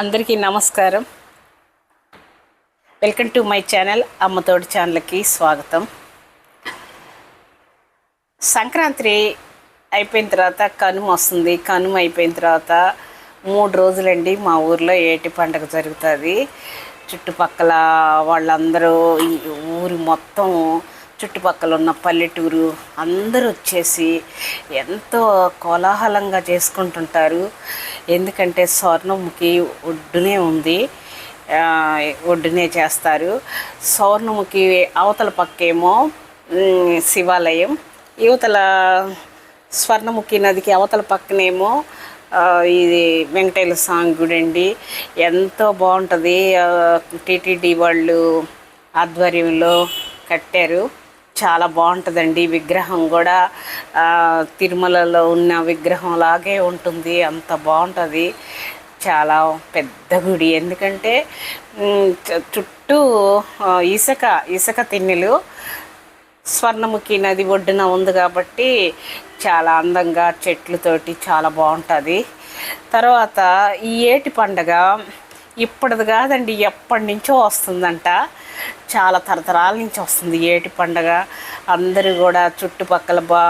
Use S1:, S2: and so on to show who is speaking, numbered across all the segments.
S1: అందరికీ నమస్కారం. Welcome to my channel అమ్మతోడి ఛానల్కి స్వాగతం. సంక్రాంతి అయిపోయిన తర్వాత కనుమ వస్తుంది. కనుమ అయిపోయిన తర్వాత మూడు రోజులండి మా ఊర్లో ఏటి పండగ జరుగుతుంది. చుట్టుపక్కల వాళ్ళందరూ ఊరు మొత్తం చుట్టుపక్కల ఉన్న పల్లెటూరు అందరూ వచ్చేసి ఎంతో కోలాహలంగా చేసుకుంటుంటారు. ఎందుకంటే స్వర్ణముఖి ఒడ్డునే ఉంది. ఒడ్డునే చేస్తారు. స్వర్ణముఖి అవతల పక్కేమో శివాలయం. యువతల స్వర్ణముఖి నదికి అవతల పక్కనేమో ఇది వెంకటేశ్వర స్వామి గుడి అండి ఎంతో బాగుంటుంది. టీటీడీ వాళ్ళు ఆధ్వర్యంలో కట్టారు. చాలా బాగుంటుందండి. విగ్రహం కూడా తిరుమలలో ఉన్న విగ్రహం లాగే ఉంటుంది. అంత బాగుంటుంది. చాలా పెద్ద గుడి. ఎందుకంటే చుట్టూ ఇసుక ఇసుక తిన్నెలు స్వర్ణముఖి నది ఒడ్డున ఉంది కాబట్టి చాలా అందంగా చెట్లతోటి చాలా బాగుంటుంది. తర్వాత ఈ ఏటి పండగ ఇప్పటిది కాదండి ఎప్పటి నుంచో వస్తుందంట. చాలా తరతరాల నుంచి వస్తుంది ఏటి పండగ. అందరూ కూడా చుట్టుపక్కల బా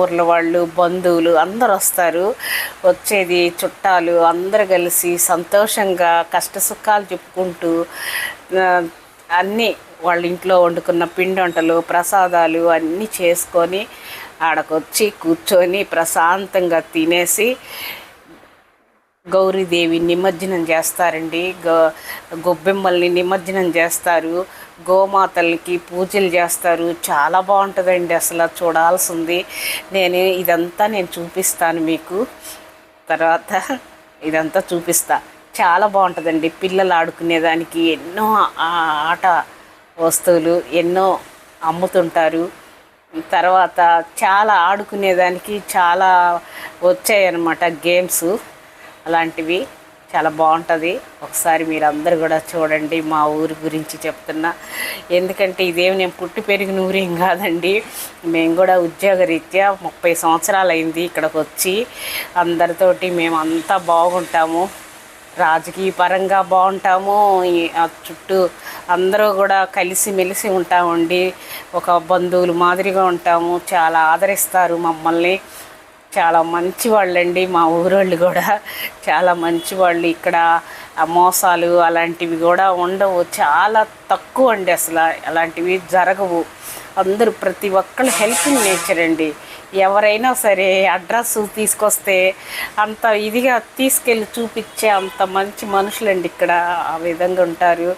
S1: ఊర్ల వాళ్ళు బంధువులు అందరు వస్తారు. వచ్చేది చుట్టాలు అందరు కలిసి సంతోషంగా కష్ట సుఖాలు చెప్పుకుంటూ అన్నీ వాళ్ళ ఇంట్లో వండుకున్న పిండి వంటలు ప్రసాదాలు అన్నీ చేసుకొని ఆడకొచ్చి కూర్చొని ప్రశాంతంగా తినేసి గౌరీదేవి నిమజ్జనం చేస్తారండి. గో గొబ్బెమ్మల్ని నిమజ్జనం చేస్తారు. గోమాతలకి పూజలు చేస్తారు. చాలా బాగుంటుందండి అసలు చూడాల్సింది. నేను ఇదంతా నేను చూపిస్తాను మీకు. తర్వాత ఇదంతా చూపిస్తా. చాలా బాగుంటుందండి పిల్లలు ఆడుకునేదానికి ఎన్నో ఆట వస్తువులు ఎన్నో అమ్ముతుంటారు. తర్వాత చాలా ఆడుకునేదానికి చాలా వచ్చాయన్నమాట గేమ్స్. అలాంటివి చాలా బాగుంటుంది. ఒకసారి మీరు అందరు కూడా చూడండి మా ఊరి గురించి చెప్తున్నా. ఎందుకంటే ఇదేం నేను పుట్టి పెరిగిన ఊరేం కాదండి. మేము కూడా ఉద్యోగరీత్యా ముప్పై సంవత్సరాలు అయింది ఇక్కడికి వచ్చి అందరితోటి మేమంతా బాగుంటాము. రాజకీయ పరంగా బాగుంటాము. ఆ చుట్టూ అందరూ కూడా కలిసి మెలిసి ఉంటామండి. ఒక బంధువులు మాదిరిగా ఉంటాము. చాలా ఆదరిస్తారు మమ్మల్ని. చాలా మంచి వాళ్ళండి మా ఊరోళ్ళు కూడా. చాలా మంచి వాళ్ళు ఇక్కడ. ఆ మోసాలు అలాంటివి కూడా ఉండవు. చాలా తక్కువ అండి అసలు అలాంటివి జరగవు. అందరూ ప్రతి ఒక్కళ్ళు హెల్పింగ్ నేచర్ అండి. ఎవరైనా సరే అడ్రస్ తీసుకొస్తే అంత ఇదిగా తీసుకెళ్ళి చూపించే అంత మంచి మనుషులండి ఇక్కడ. ఆ విధంగా ఉంటారు.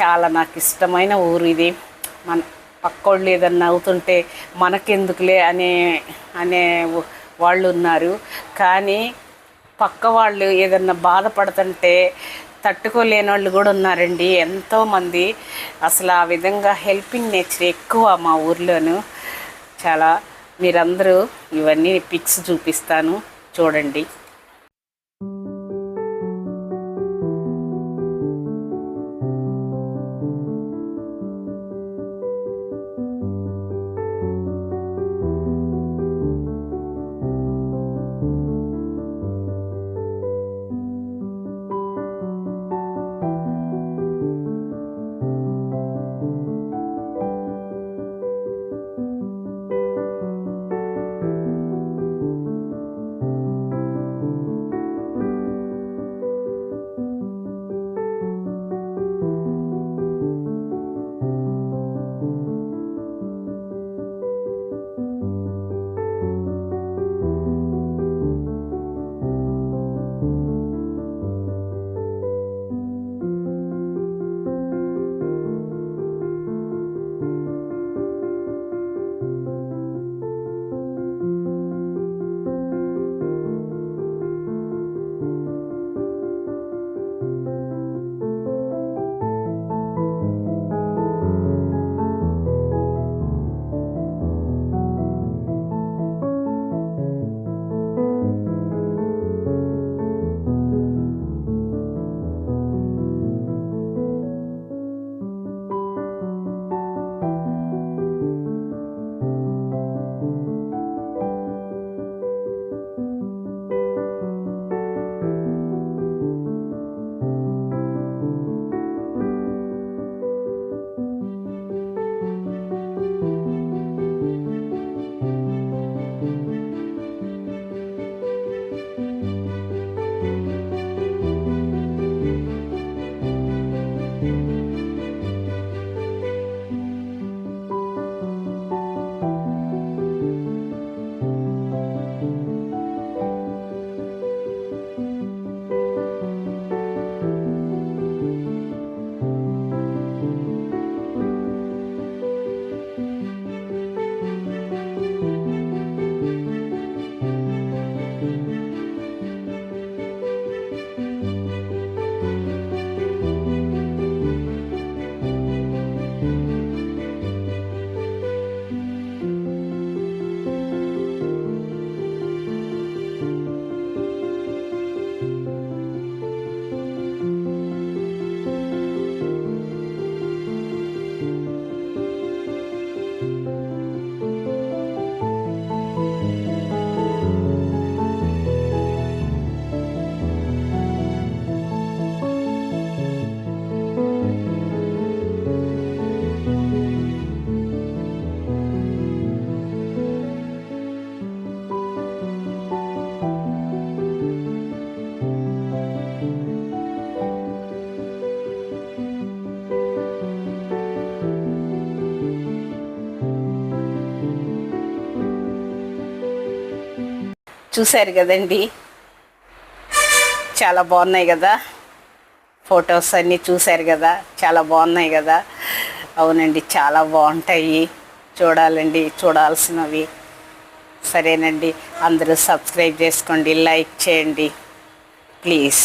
S1: చాలా నాకు ఇష్టమైన ఊరు ఇది. మన పక్కోళ్ళు ఏదన్నా అవుతుంటే మనకెందుకులే అనే అనే వాళ్ళు ఉన్నారు కానీ పక్క వాళ్ళు ఏదన్నా బాధపడుతుంటే తట్టుకోలేని వాళ్ళు కూడా ఉన్నారండి. ఎంతోమంది అసలు ఆ విధంగా హెల్పింగ్ నేచర్ ఎక్కువ మా ఊర్లోను. చాలా మీరందరూ ఇవన్నీ పిక్స్ చూపిస్తాను. చూడండి. చూశారు కదండి. చాలా బాగున్నాయి కదా. ఫొటోస్ అన్నీ చూశారు కదా. చాలా బాగున్నాయి కదా. అవునండి చాలా బాగుంటాయి. చూడాలండి చూడాల్సినవి. సరేనండి అందరూ సబ్స్క్రైబ్ చేసుకోండి లైక్ చేయండి. ప్లీజ్.